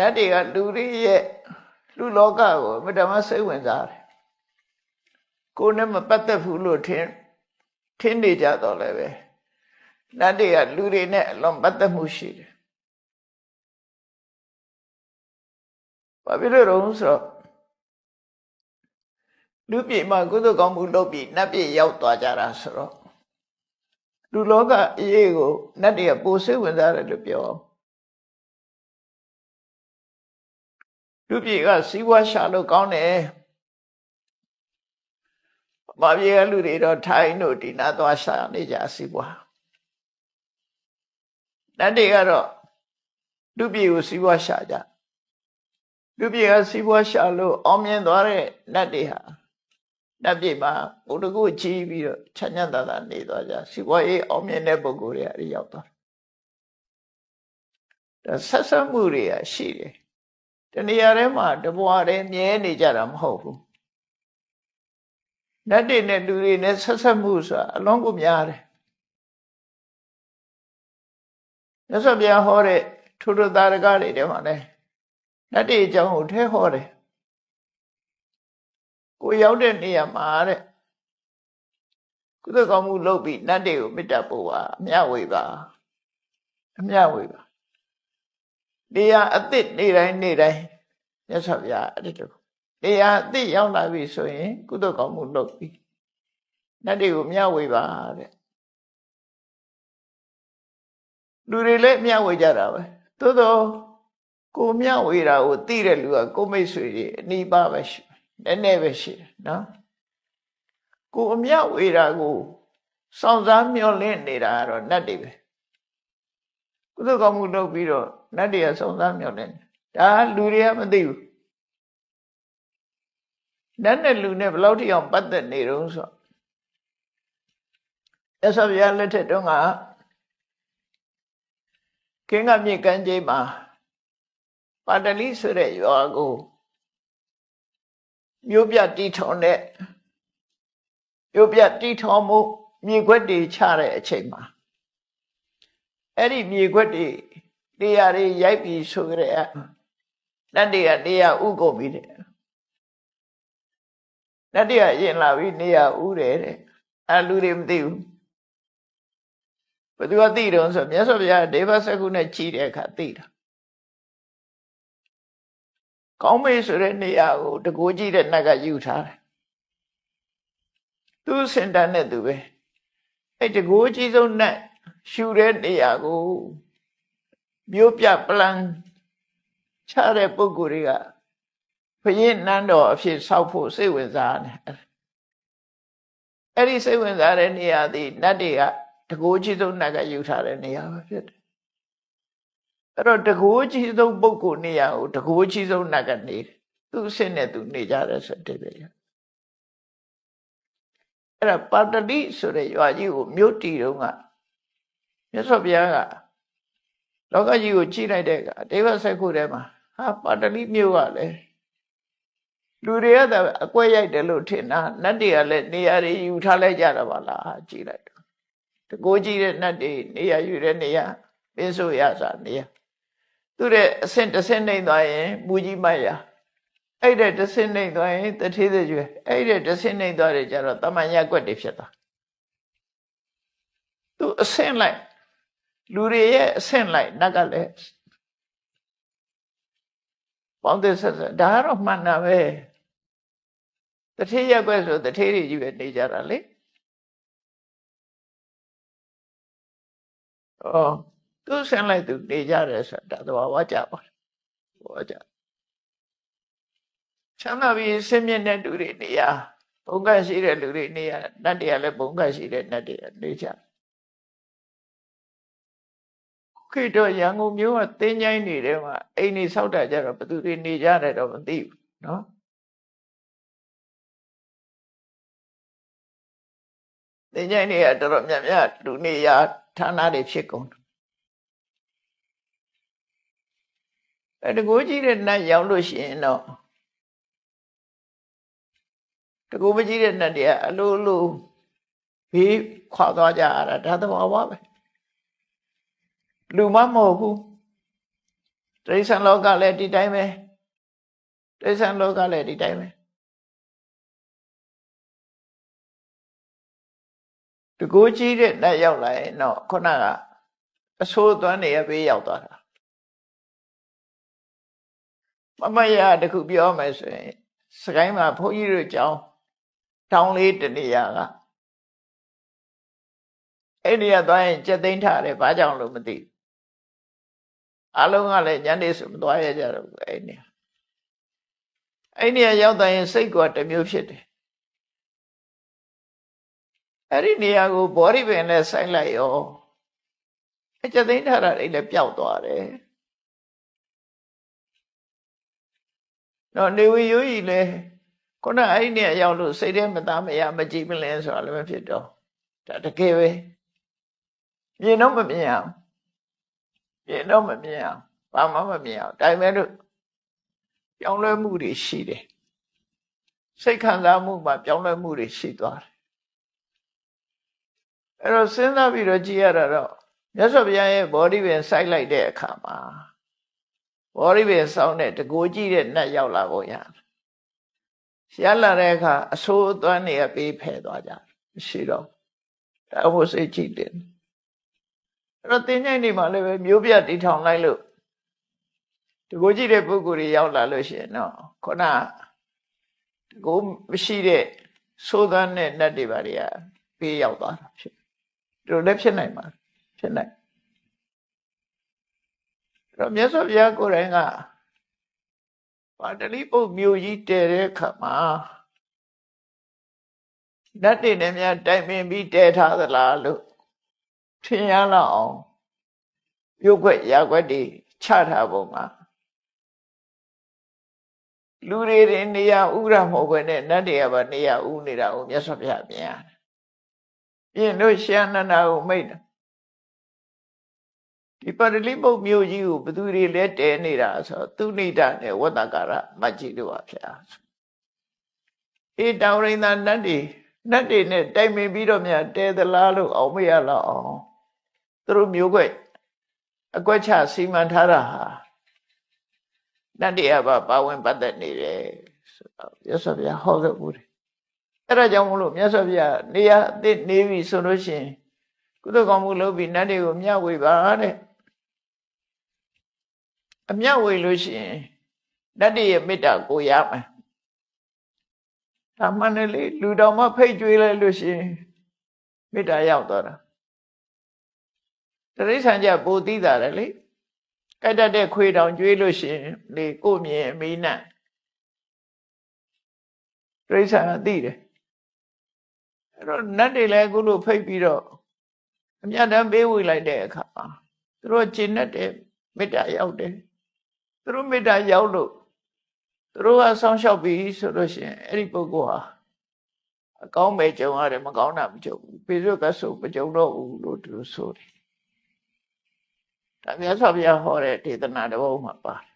နတ်တွေကလူတွေရဲ့လူလောကကိုအမြဲတမ်းစိတ်ဝင်စားတယ်ကိုယ်နဲ့မပတ်သက်ဘူးလို့ထင်ထင်နေကြတော့လည်းပဲနတ်တွေကလူတွေနဲ့အလွန်ပတ်သက်မှုရှိတယ်ဘာဖြစ်လို့လဲဆိုတော့လူပြည်မှာကုသိုလ်ကောင်းမှုလုပ်ပြီးနတ်ပြည်ရောက်သွားကြတာဆိုတော့လူလောကအရေးကိုနတ်တွေကပိုစိတ်ဝင်စားတယ်လို့ပြောအောင် လူပြည်ကစီးပွားရှာလို့ကောင်းတယ်။ဘာပြေကလူတွေတော့ထိုင်းတို့ဒီနာသွားရှာနေကြစီးပွား။တန်တွေကတော့လူပြည်ကိုစီးပွားရှာကြ။လူပြည်ကစီးပွားရှာလို့အောင်မြင်သွားတဲ့နတ်တွေဟာနတ်ပြည်မှာဘုဒ္ဓကိုကြီးပြီးတော့ချမ်းသာသာနေသွားကြ။စီးပွားရေးအောင်မြင်တဲ့ပုဂ္ဂိုလ်တွေအရောက်သွား။ဒါဆက်ဆက်မှုတွေကရှိတယ် တနေရာထဲမှာတဘွားတည်းမြဲနေကြတာမဟုတ်ဘူးနတ်တွေနဲ့လူတွေနဲ့ဆက်ဆက်မှုဆိုတာအလုံးကိုများတယ်မြတ်စွာဘုရားဟောတဲ့ထုထုသာရကတွေထဲမှာလည်းနတ်တွေအကြောင်းကိုထဲဟောတယ်ကိုရောက်တဲ့နေရာမှာတဲ့ကုသကောင်းမှုလုပ်ပြီးနတ်တွေကိုမေတ္တာပို့ပါအမြဝေပါအမြဝေပါ နေရာအသစ်နေတိုင်းနေတိုင်းမြတ်စွာဘုရားအဲ့ဒီတော့နေရာအသစ်ရောက်လာပြီဆိုရင် ကုသိုလ်ကောင်းမှုလုပ်ပြီနတ်တွေကိုမျှဝေပါတဲ့လူတွေလည်းမျှဝေကြတာပဲသို့တော့ကိုမျှဝေတာကိုသိတဲ့လူကကိုမိတ်ဆွေတွေအနိပါပဲရှိနည်းနည်းပဲရှိတယ်နော်ကိုအမျှဝေတာကိုစောင့်စားမျှော်လင့်နေတာကတော့နတ်တွေပဲ ကုသိုလ်ကောင်းမှုလုပ်ပြီးတော့နတ်တွေကစုံစမ်းမြောက်တယ်ဒါလူတွေကမသိဘူးနတ်နဲ့လူနဲ့ဘယ်လောက်ထိအောင်ပတ်သက်နေတုံးဆိုရသော်ဗျာလက်ထက်တုန်းကကင်းကမြေကမ်းခြေမှာပါတလိဆိုတဲ့ရွာကိုမြို့ပြတီထောင်တဲ့မြို့ပြတီထောင်မှုမြေခွက်တွေချတဲ့အချိန်မှာ အဲ့ဒီမြေခွက်တွေနေရာတွေရိုက်ပြီးဆိုကြတဲ့နတ်တွေကနေရာဥကုန်ပြီတဲ့နတ်တွေကရင်လာပြီးနေရာဥတယ်တဲ့အဲလူတွေမသိဘူးဘယ်သူကသိတော့ဆိုမြတ်စွာဘုရားဒေဝစကုနဲ့ကြီးတဲ့အခါသိတာကောင်းမေးဆိုတဲ့နေရာကိုတကိုးကြီးတဲ့နတ်ကယူထားတယ်သူစင်တန်နဲ့သူပဲအဲ့တကိုးကြီးဆုံးနတ် ရှူတဲ့နေရာကိုမြို့ပြပလန်ချတဲ့ပုဂ္ဂိုလ်တွေကဘုရင်နန်းတော်အဖြစ်ဆောက်ဖို့စိတ်ဝင်စားတယ်အဲ့ဒီစိတ်ဝင်စားတဲ့နေရာသည်နတ်တွေကတကိုးကြီးဆုံးနတ်ကယူထားတဲ့နေရာပဲဖြစ်တယ်အဲ့တော့တကိုးကြီးဆုံးပုဂ္ဂိုလ်နေရာကိုတကိုးကြီးဆုံးနတ်ကနေတယ်သူ့အစ်နဲ့သူနေကြတယ်ဆိုတဲ့ပဲအဲ့ဒါပါတတိဆိုတဲ့ရွာကြီးကိုမြို့တီတုံးက မြတ်စွာဘုရားကလောကကြီးကိုကြည့်လိုက်တဲ့အခါဒေဝဆက်ခုထဲမှာဟာပါတလိမြို့ကလည်းလူတွေကသာအကွက်ရိုက်တယ်လို့ထင်တာနတ်တွေကလည်းနေရာတွေယူထားလိုက်ကြတာပါလားဟာကြည့်လိုက်တော့တကိုးကြည့်တဲ့နတ်တွေနေရာယူတဲ့နေရာပင်းဆိုရစာနေရာသူတဲ့အဆင့်တစ်ဆင့်နှိမ့်သွားရင်မူကြီးမရအဲ့တဲ့တစ်ဆင့်နှိမ့်သွားရင်တထေးတဲ့ကျွဲအဲ့တဲ့တစ်ဆင့်နှိမ့်သွားတယ်ကျတော့တမန်ရကွက်တွေဖြစ်သွားသူအဆင့်လိုက် လူတွေရဲ့အဆင့်လိုက်နတ်ကလည်းပေါင်းတဲ့ဆက်ဆက်ဒါကတော့မှန်တာပဲတထေးရက်ွက်ဆိုတထေးတွေကြီးပဲနေကြတာလေဩသူဆင်းလိုက်သူနေကြတယ်ဆိုတာသဘာဝကြပါဘောကြချမ်းသာပြီးဆင်းမြင့်တဲ့လူတွေနေရဘုံကရှိတဲ့လူတွေနေရနတ်တွေကလည်းဘုံကရှိတဲ့နတ်တွေနေကြ ခေတ္တရန်ကုန်မြို့ကတင်းချိုင်းနေတဲ့မှာအိမ်နေဆောက်တာကြတော့ဘသူတွေနေကြတယ်တော့မသိဘူးနော်တင်းချိုင်းတွေကတော်တော်များများလူနေရဌာနတွေဖြစ်ကုန်အဲတကူကြီးတဲ့နတ်ရောက်လို့ရှိရင်တော့တကူမကြီးတဲ့နတ်တွေကအလိုလိုဘေးခွာသွားကြရတာဒါသဘောပါပဲ လူမမဟုတ်ဘူးတိရစ္ဆာန်လောကလည်းဒီတိုင်းပဲတိရစ္ဆာန်လောကလည်းဒီတိုင်းပဲတကူကြီးတဲ့နဲ့ရောက်လာရင်တော့ခုနကအဆိုးသွမ်းနေရပေးရောက်သွားတာမမရတခုပြောမယ်ဆိုရင်စကိုင်းမှာဘုန်းကြီးတို့ကြောင်းတောင်းလေးတနေရာကအဲ့ဒီကသွားရင်ကြက်သိမ်းထားတယ်ဘာကြောင့်လို့မသိဘူး အလုံးကလည်းညနေဆိုမသွားရကြတော့ဘူးအဲ့ဒီအဲ့ဒီရောက်သွားရင်စိတ်ကတစ်မျိုးဖြစ်တယ်အဲ့ဒီနေရာကိုဘောရိပင်နဲ့ဆိုင်လိုက်ရောအကြက်သိမ်းထားတာအဲ့လည်းပျောက်သွားတယ်တော့နေဝီရိုးကြီးလည်းခုနအဲ့ဒီနေရာရောက်လို့စိတ်ထဲမသားမရမကြည့်မလဲဆိုတာလည်းမဖြစ်တော့ဒါတကယ်ပဲမြင်တော့မမြင်အောင် မြင်တော့မမြင်အောင်ဘာမှမမြင်အောင်ဒါပေမဲ့လို့ပြောင်းလဲမှုတွေရှိတယ်စိတ်ခံစားမှုမှာပြောင်းလဲမှုတွေရှိသွားတယ်အဲ့တော့စဉ်းစားပြီးတော့ကြည့်ရတာတော့မြတ်စွာဘုရားရဲ့ body ပင်စိုက်လိုက်တဲ့အခါမှာ body ပင်စောင်းတဲ့တကိုကြည့်တဲ့နတ်ရောက်လာဖို့ရတယ်ရလာတဲ့အခါအဆိုးအသွမ်းတွေကပေးဖယ်သွားကြမရှိတော့ဒါဟိုစိတ်ကြည့်တယ် အဲ့တော့တင်းញိုင်းနေမှာလည်းပဲမျိုးပြတီထောင်လိုက်လို့တကိုကြည့်တဲ့ပုဂ္ဂိုလ်တွေရောက်လာလို့ရှိရင်တော့ခုနတကိုမရှိတဲ့သိုးသန်းတဲ့နတ်တွေပါတွေကပေးရောက်သွားတာဖြစ်ဒီလိုလည်းဖြစ်နိုင်ပါဖြစ်နိုင်အဲ့တော့မြတ်စွာဘုရားကိုယ်တိုင်ကပါတလိပုတ်မြို့ကြီးတည်တဲ့အခါမှာနတ်တွေနဲ့များတိုင်ပင်ပြီးတည်ထားသလားလို့ ထင်ရလောက်အောင်ရုပ်ွက်ရာွက်တွေချထားပုံမှာလူတွေတွေနေရဥရမဟုတ်ဘဲနဲ့နတ်တွေကပါနေရဥနေတာကိုမြတ်စွာဘုရားမြင်ရတယ်။ပြင်တို့ရှန္နနာကိုမိတ်တယ်ဒီပါရလိပုတ်မြို့ကြီးကိုဘသူတွေလဲတဲနေတာဆိုသူနိဒနဲ့ဝတ္တကာရမတ်ကြီးတို့ပါဗျာအေးတောင်ရိန်သာနတ်တွေနတ်တွေနဲ့တိုင်ပင်ပြီးတော့များတဲသလားလို့အောင်မရတော့အောင် သူတို့မျိုးခွက်အကွက်ချစီမံထားတာဟာနတ်တွေကပါပါဝင်ပတ်သက်နေတယ်ဆိုတော့မြတ်စွာဘုရားဟောခဲ့ဘူးတယ်အဲ့ဒါကြောင့်မလို့မြတ်စွာဘုရားနေရာအသစ်နေပြီဆိုလို့ရှိရင်ကုသကောင်းမှုလုပ်ပြီးနတ်တွေကိုမျှဝေပါတဲ့အမျှဝေလို့ရှိရင်နတ်တွေရဲ့မေတ္တာကိုရမယ်ဒါမှန်တယ်လေလူတော်မှဖိတ်ကြွေးလိုက်လို့ရှိရင်မေတ္တာရောက်သွားတာ တရိษံကြပိုသိတာတယ်လေကြိုက်တတ်တဲ့ခွေတောင်ကြွေးလို့ရှိရင်လေကိုမြင်မီးနတ်တရိษံကသိတယ်အဲ့တော့နတ်တွေလည်းအခုလိုဖိတ်ပြီးတော့အမြတ်တမ်းပေးဝေလိုက်တဲ့အခါမှာသူတို့ကျင့်တတ်တဲ့မေတ္တာရောက်တယ်သူတို့မေတ္တာရောက်လို့သူတို့ကဆောင်းလျှောက်ပြီးဆိုလို့ရှိရင်အဲ့ဒီပုဂ္ဂိုလ်ဟာအကောင်းပဲကြုံရတယ်မကောင်းတာမကြုံဘူးပေစုကဆိုမကြုံတော့ဘူးလို့သူဆိုတယ် ဒါမြတ်စွာဘုရားဟောတဲ့ဒေသနာတစ်ပုဒ်မှာပါတယ်